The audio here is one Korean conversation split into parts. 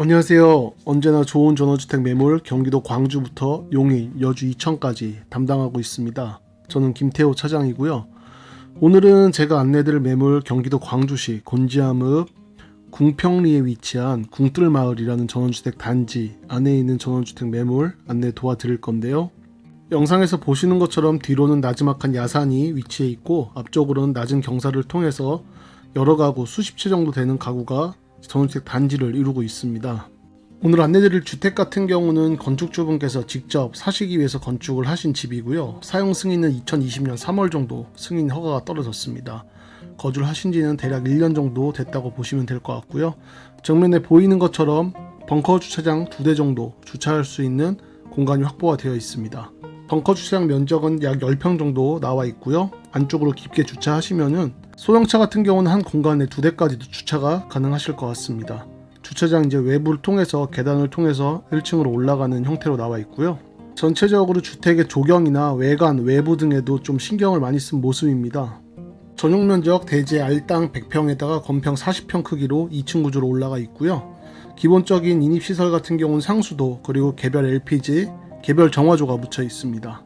안녕하세요. 언제나 좋은 전원주택 매물 경기도 광주부터 용인, 여주, 이천까지 담당하고 있습니다. 저는 김태호 차장이고요. 오늘은 제가 안내드릴 매물 경기도 광주시 곤지암읍 궁평리에 위치한 궁뜰마을이라는 전원주택 단지 안에 있는 전원주택 매물 안내 도와드릴 건데요. 영상에서 보시는 것처럼 뒤로는 나지막한 야산이 위치해 있고 앞쪽으로는 낮은 경사를 통해서 여러 가구 수십 채 정도 되는 가구가 전원주택 단지를 이루고 있습니다. 오늘 안내드릴 주택 같은 경우는 건축주분께서 직접 사시기 위해서 건축을 하신 집이고요. 사용 승인은 2020년 3월 정도 승인 허가가 떨어졌습니다. 거주를 하신 지는 대략 1년 정도 됐다고 보시면 될 것 같고요. 정면에 보이는 것처럼 벙커 주차장 두대 정도 주차할 수 있는 공간이 확보가 되어 있습니다. 벙커 주차장 면적은 약 10평 정도 나와 있고요. 안쪽으로 깊게 주차하시면은 소형차 같은 경우는 한 공간에 두 대까지도 주차가 가능하실 것 같습니다. 주차장 이제 외부를 통해서 계단을 통해서 1층으로 올라가는 형태로 나와 있고요. 전체적으로 주택의 조경이나 외관, 외부 등에도 좀 신경을 많이 쓴 모습입니다. 전용 면적 대지 알땅 100평에다가 건평 40평 크기로 2층 구조로 올라가 있고요. 기본적인 인입 시설 같은 경우는 상수도 그리고 개별 LPG, 개별 정화조가 묻혀 있습니다.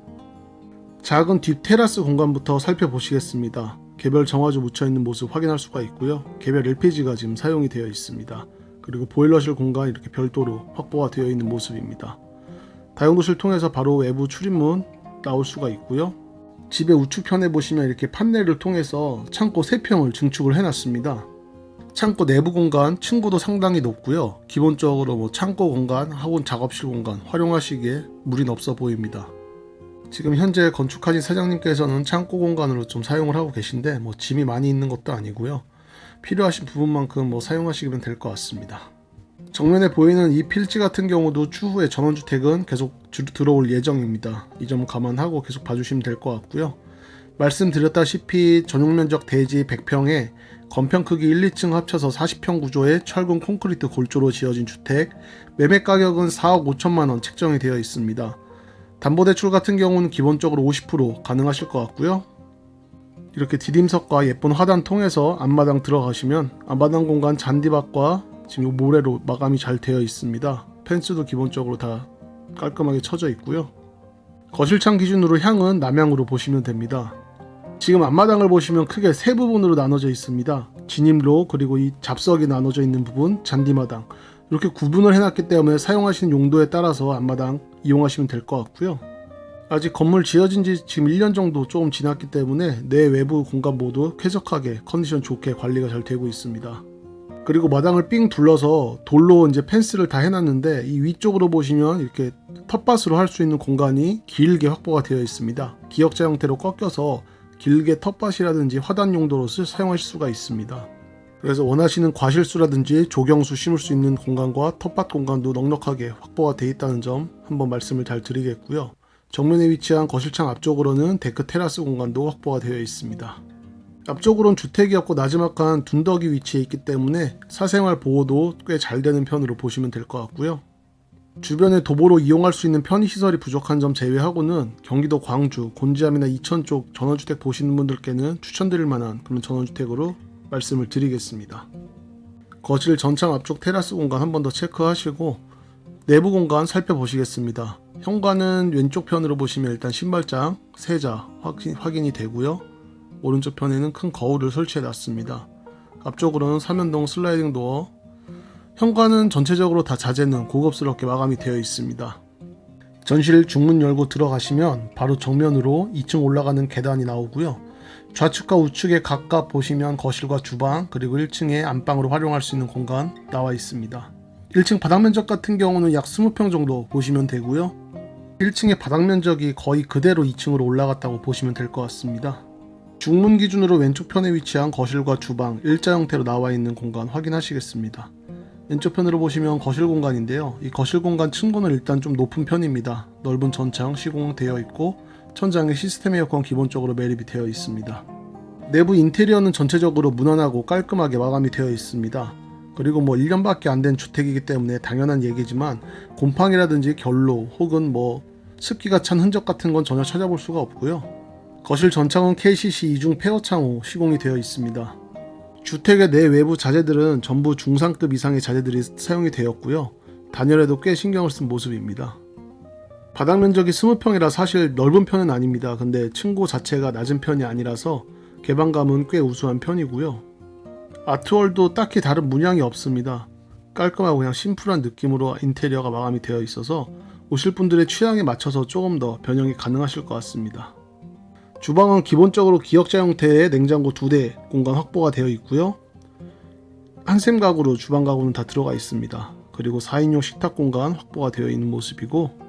작은 뒷 테라스 공간부터 살펴보시겠습니다. 개별 정화조 묻혀 있는 모습 확인할 수가 있고요. 개별 LPG가 지금 사용이 되어 있습니다. 그리고 보일러실 공간 이렇게 별도로 확보가 되어 있는 모습입니다. 다용도실 통해서 바로 외부 출입문 나올 수가 있고요. 집의 우측편에 보시면 이렇게 판넬을 통해서 창고 3평을 증축을 해놨습니다. 창고 내부 공간 층고도 상당히 높고요. 기본적으로 뭐 창고 공간, 학원 작업실 공간 활용하시기에 무리는 없어 보입니다. 지금 현재 건축하신 사장님께서는 창고 공간으로 좀 사용을 하고 계신데 뭐 짐이 많이 있는 것도 아니고요. 필요하신 부분만큼 뭐 사용하시면 될 것 같습니다. 정면에 보이는 이 필지 같은 경우도 추후에 전원주택은 계속 주- 들어올 예정입니다. 이 점 감안하고 계속 봐주시면 될 것 같고요. 말씀드렸다시피 전용 면적 대지 100평에 건평 크기 1, 2층 합쳐서 40평 구조의 철근 콘크리트 골조로 지어진 주택 매매 가격은 4억 5천만 원 책정이 되어 있습니다. 담보대출 같은 경우는 기본적으로 50% 가능하실 것 같고요. 이렇게 디딤석과 예쁜 화단 통해서 앞마당 들어가시면 앞마당 공간 잔디밭과 지금 요 모래로 마감이 잘 되어 있습니다. 펜스도 기본적으로 다 깔끔하게 쳐져 있고요. 거실창 기준으로 향은 남향으로 보시면 됩니다. 지금 앞마당을 보시면 크게 세 부분으로 나눠져 있습니다. 진입로 그리고 이 잡석이 나눠져 있는 부분 잔디마당 이렇게 구분을 해놨기 때문에 사용하시는 용도에 따라서 앞마당 이용하시면 될 것 같고요. 아직 건물 지어진 지 지금 1년 정도 조금 지났기 때문에 내 외부 공간 모두 쾌적하게 컨디션 좋게 관리가 잘 되고 있습니다. 그리고 마당을 삥 둘러서 돌로 이제 펜스를 다 해놨는데 이 위쪽으로 보시면 이렇게 텃밭으로 할 수 있는 공간이 길게 확보가 되어 있습니다. 기역자 형태로 꺾여서 길게 텃밭이라든지 화단 용도로 쓰- 사용하실 수가 있습니다. 그래서 원하시는 과실수라든지 조경수 심을 수 있는 공간과 텃밭 공간도 넉넉하게 확보가 되어 있다는 점 한번 말씀을 잘 드리겠고요. 정면에 위치한 거실창 앞쪽으로는 데크 테라스 공간도 확보가 되어 있습니다. 앞쪽으로는 주택이 없고 나지막한 둔덕이 위치해 있기 때문에 사생활 보호도 꽤 잘 되는 편으로 보시면 될 것 같고요. 주변에 도보로 이용할 수 있는 편의시설이 부족한 점 제외하고는 경기도 광주, 곤지암이나 이천 쪽 전원주택 보시는 분들께는 추천드릴 만한 그런 전원주택으로 말씀을 드리겠습니다. 거실 전창 앞쪽 테라스 공간 한 번 더 체크하시고 내부 공간 살펴보시겠습니다. 현관은 왼쪽 편으로 보시면 일단 신발장, 세자 확인, 확인이 되고요. 오른쪽 편에는 큰 거울을 설치해 놨습니다. 앞쪽으로는 삼연동 슬라이딩 도어. 현관은 전체적으로 다 자재는 고급스럽게 마감이 되어 있습니다. 전실 중문 열고 들어가시면 바로 정면으로 2층 올라가는 계단이 나오고요. 좌측과 우측에 각각 보시면 거실과 주방 그리고 1층에 안방으로 활용할 수 있는 공간 나와 있습니다. 1층 바닥 면적 같은 경우는 약 20평 정도 보시면 되고요. 1층의 바닥 면적이 거의 그대로 2층으로 올라갔다고 보시면 될 것 같습니다. 중문 기준으로 왼쪽 편에 위치한 거실과 주방 일자 형태로 나와 있는 공간 확인하시겠습니다. 왼쪽 편으로 보시면 거실 공간인데요. 이 거실 공간 층고는 일단 좀 높은 편입니다. 넓은 전창 시공되어 있고 천장에 시스템 에어컨 기본적으로 매립이 되어 있습니다. 내부 인테리어는 전체적으로 무난하고 깔끔하게 마감이 되어 있습니다. 그리고 뭐 1년밖에 안 된 주택이기 때문에 당연한 얘기지만 곰팡이라든지 결로 혹은 뭐 습기가 찬 흔적 같은 건 전혀 찾아볼 수가 없고요. 거실 전창은 KCC 이중 페어 창호 시공이 되어 있습니다. 주택의 내 외부 자재들은 전부 중상급 이상의 자재들이 사용이 되었고요. 단열에도 꽤 신경을 쓴 모습입니다. 바닥 면적이 20평이라 사실 넓은 편은 아닙니다. 근데 층고 자체가 낮은 편이 아니라서 개방감은 꽤 우수한 편이고요. 아트월도 딱히 다른 문양이 없습니다. 깔끔하고 그냥 심플한 느낌으로 인테리어가 마감이 되어 있어서 오실 분들의 취향에 맞춰서 조금 더 변형이 가능하실 것 같습니다. 주방은 기본적으로 기역자 형태의 냉장고 두대 공간 확보가 되어 있고요. 한샘 가구로 주방 가구는 다 들어가 있습니다. 그리고 4인용 식탁 공간 확보가 되어 있는 모습이고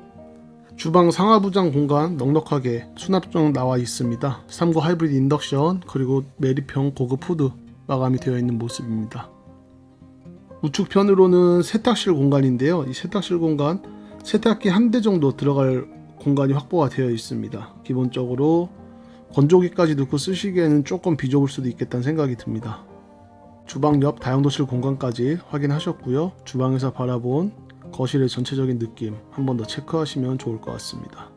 주방 상하부장 공간 넉넉하게 수납종 나와 있습니다. 3구 하이브리드 인덕션 그리고 메리평 고급 후드 마감이 되어 있는 모습입니다. 우측편으로는 세탁실 공간인데요. 이 세탁실 공간 세탁기 한 대 정도 들어갈 공간이 확보가 되어 있습니다. 기본적으로 건조기까지 넣고 쓰시기에는 조금 비좁을 수도 있겠다는 생각이 듭니다. 주방 옆 다용도실 공간까지 확인하셨고요. 주방에서 바라본 거실의 전체적인 느낌 한 번 더 체크하시면 좋을 것 같습니다.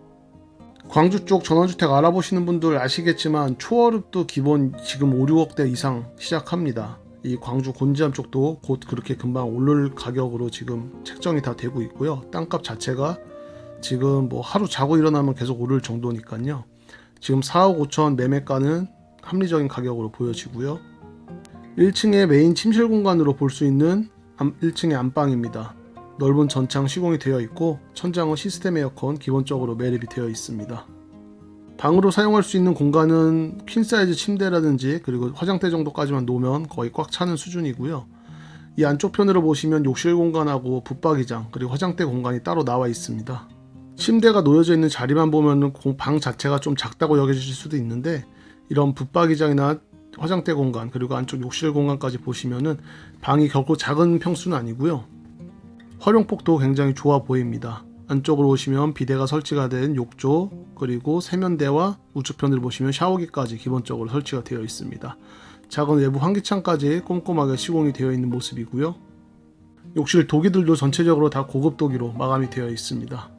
광주 쪽 전원주택 알아보시는 분들 아시겠지만 초월읍도 기본 지금 5, 6억대 이상 시작합니다. 이 광주 곤지암 쪽도 곧 그렇게 금방 오를 가격으로 지금 책정이 다 되고 있고요. 땅값 자체가 지금 뭐 하루 자고 일어나면 계속 오를 정도니까요. 지금 4억 5천 매매가는 합리적인 가격으로 보여지고요. 1층의 메인 침실 공간으로 볼 수 있는 1층의 안방입니다. 넓은 전창 시공이 되어 있고 천장은 시스템 에어컨 기본적으로 매립이 되어 있습니다. 방으로 사용할 수 있는 공간은 퀸 사이즈 침대라든지 그리고 화장대 정도까지만 놓으면 거의 꽉 차는 수준이고요. 이 안쪽 편으로 보시면 욕실 공간하고 붙박이장 그리고 화장대 공간이 따로 나와 있습니다. 침대가 놓여져 있는 자리만 보면 방 자체가 좀 작다고 여겨질 수도 있는데 이런 붙박이장이나 화장대 공간 그리고 안쪽 욕실 공간까지 보시면은 방이 결코 작은 평수는 아니고요. 활용폭도 굉장히 좋아 보입니다. 안쪽으로 오시면 비대가 설치가 된 욕조 그리고 세면대와 우측편을 보시면 샤워기까지 기본적으로 설치가 되어 있습니다. 작은 외부 환기창까지 꼼꼼하게 시공이 되어 있는 모습이고요. 욕실 도기들도 전체적으로 다 고급 도기로 마감이 되어 있습니다.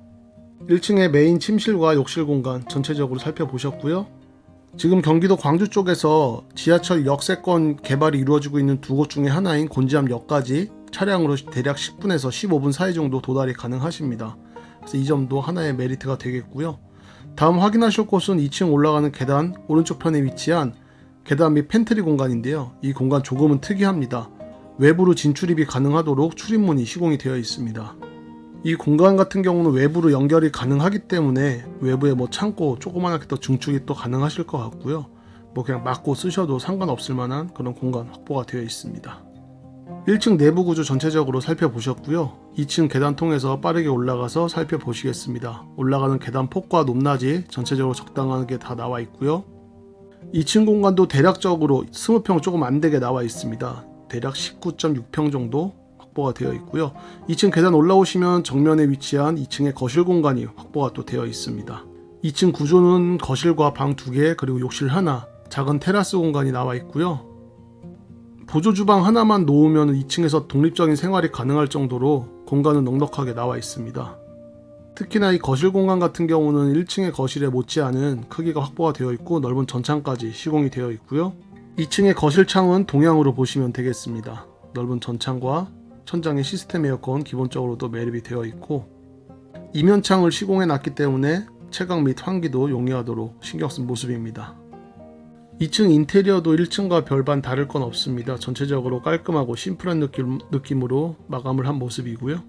1층의 메인 침실과 욕실 공간 전체적으로 살펴보셨고요. 지금 경기도 광주 쪽에서 지하철 역세권 개발이 이루어지고 있는 두 곳 중에 하나인 곤지암역까지 차량으로 대략 10분에서 15분 사이 정도 도달이 가능하십니다. 그래서 이 점도 하나의 메리트가 되겠고요. 다음 확인하실 곳은 2층 올라가는 계단 오른쪽 편에 위치한 계단 및 팬트리 공간인데요. 이 공간 조금은 특이합니다. 외부로 진출입이 가능하도록 출입문이 시공이 되어 있습니다. 이 공간 같은 경우는 외부로 연결이 가능하기 때문에 외부에 뭐 창고 조그만하게 더 증축이 또 가능하실 것 같고요. 뭐 그냥 막고 쓰셔도 상관없을 만한 그런 공간 확보가 되어 있습니다. 1층 내부 구조 전체적으로 살펴보셨고요. 2층 계단 통해서 빠르게 올라가서 살펴보시겠습니다. 올라가는 계단 폭과 높낮이 전체적으로 적당하게 다 나와 있고요. 2층 공간도 대략적으로 20평 조금 안 되게 나와 있습니다. 대략 19.6평 정도 확보가 되어 있고요. 2층 계단 올라오시면 정면에 위치한 2층의 거실 공간이 확보가 또 되어 있습니다. 2층 구조는 거실과 방두개 그리고 욕실 하나 작은 테라스 공간이 나와 있고요. 보조 주방 하나만 놓으면 2층에서 독립적인 생활이 가능할 정도로 공간은 넉넉하게 나와 있습니다. 특히나 이 거실 공간 같은 경우는 1층의 거실에 못지않은 크기가 확보가 되어 있고 넓은 전창까지 시공이 되어 있고요. 2층의 거실 창은 동향으로 보시면 되겠습니다. 넓은 전창과 천장에 시스템 에어컨 기본적으로도 매립이 되어 있고 이면창을 시공해 놨기 때문에 채광 및 환기도 용이하도록 신경 쓴 모습입니다. 2층 인테리어도 1층과 별반 다를 건 없습니다. 전체적으로 깔끔하고 심플한 느낌, 느낌으로 마감을 한 모습이고요.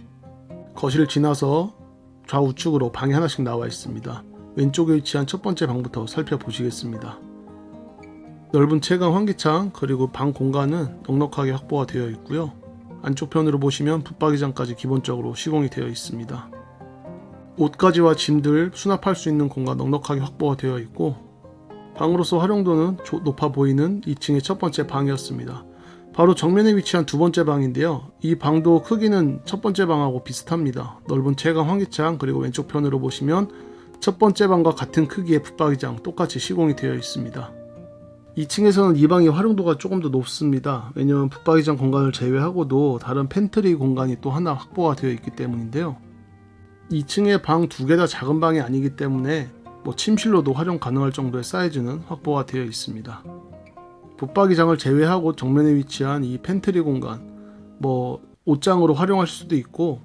거실을 지나서 좌우측으로 방이 하나씩 나와 있습니다. 왼쪽에 위치한 첫 번째 방부터 살펴보시겠습니다. 넓은 채광 환기창 그리고 방 공간은 넉넉하게 확보가 되어 있고요. 안쪽 편으로 보시면 붙박이장까지 기본적으로 시공이 되어 있습니다. 옷가지와 짐들 수납할 수 있는 공간 넉넉하게 확보가 되어 있고 방으로서 활용도는 조- 높아 보이는 2층의 첫 번째 방이었습니다. 바로 정면에 위치한 두 번째 방인데요. 이 방도 크기는 첫 번째 방하고 비슷합니다. 넓은 채광 환기창 그리고 왼쪽 편으로 보시면 첫 번째 방과 같은 크기의 붙박이장 똑같이 시공이 되어 있습니다. 2층에서는 이 방의 활용도가 조금 더 높습니다. 왜냐하면 붙박이장 공간을 제외하고도 다른 팬트리 공간이 또 하나 확보가 되어 있기 때문인데요. 2층의 방 두 개 다 작은 방이 아니기 때문에 뭐 침실로도 활용 가능할 정도의 사이즈는 확보가 되어 있습니다. 붙박이장을 제외하고 정면에 위치한 이 팬트리 공간 뭐 옷장으로 활용하실 수도 있고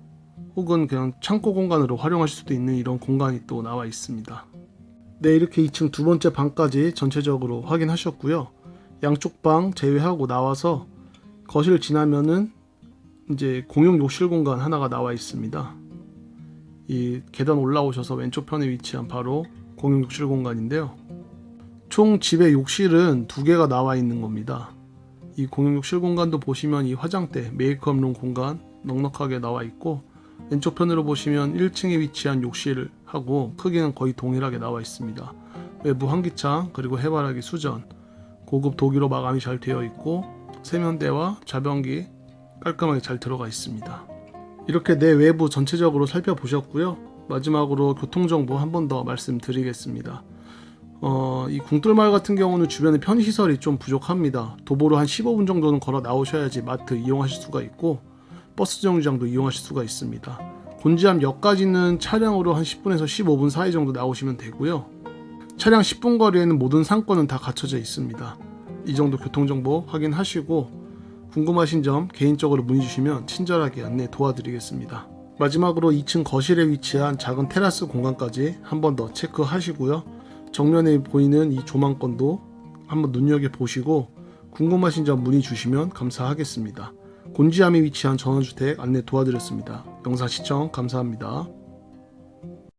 혹은 그냥 창고 공간으로 활용하실 수도 있는 이런 공간이 또 나와 있습니다. 네, 이렇게 2층 두 번째 방까지 전체적으로 확인하셨고요. 양쪽 방 제외하고 나와서 거실 지나면은 이제 공용 욕실 공간 하나가 나와 있습니다. 이 계단 올라오셔서 왼쪽 편에 위치한 바로 공용 욕실 공간인데요. 총 집에 욕실은 두 개가 나와 있는 겁니다. 이 공용 욕실 공간도 보시면 이 화장대, 메이크업룸 공간 넉넉하게 나와 있고 왼쪽 편으로 보시면 1층에 위치한 욕실하고 크기는 거의 동일하게 나와 있습니다. 외부 환기창 그리고 해바라기 수전 고급 독일어 마감이 잘 되어 있고 세면대와 자변기 깔끔하게 잘 들어가 있습니다. 이렇게 내 외부 전체적으로 살펴보셨고요. 마지막으로 교통정보 한 번 더 말씀드리겠습니다. 어, 이 궁돌마을 같은 경우는 주변에 편의시설이 좀 부족합니다. 도보로 한 15분 정도는 걸어 나오셔야지 마트 이용하실 수가 있고 버스 정류장도 이용하실 수가 있습니다. 곤지암 역까지는 차량으로 한 10분에서 15분 사이 정도 나오시면 되고요. 차량 10분 거리에는 모든 상권은 다 갖춰져 있습니다. 이 정도 교통정보 확인하시고 궁금하신 점 개인적으로 문의 주시면 친절하게 안내 도와드리겠습니다. 마지막으로 2층 거실에 위치한 작은 테라스 공간까지 한 번 더 체크하시고요. 정면에 보이는 이 조망권도 한번 눈여겨 보시고 궁금하신 점 문의 주시면 감사하겠습니다. 곤지암에 위치한 전원주택 안내 도와드렸습니다. 영상 시청 감사합니다.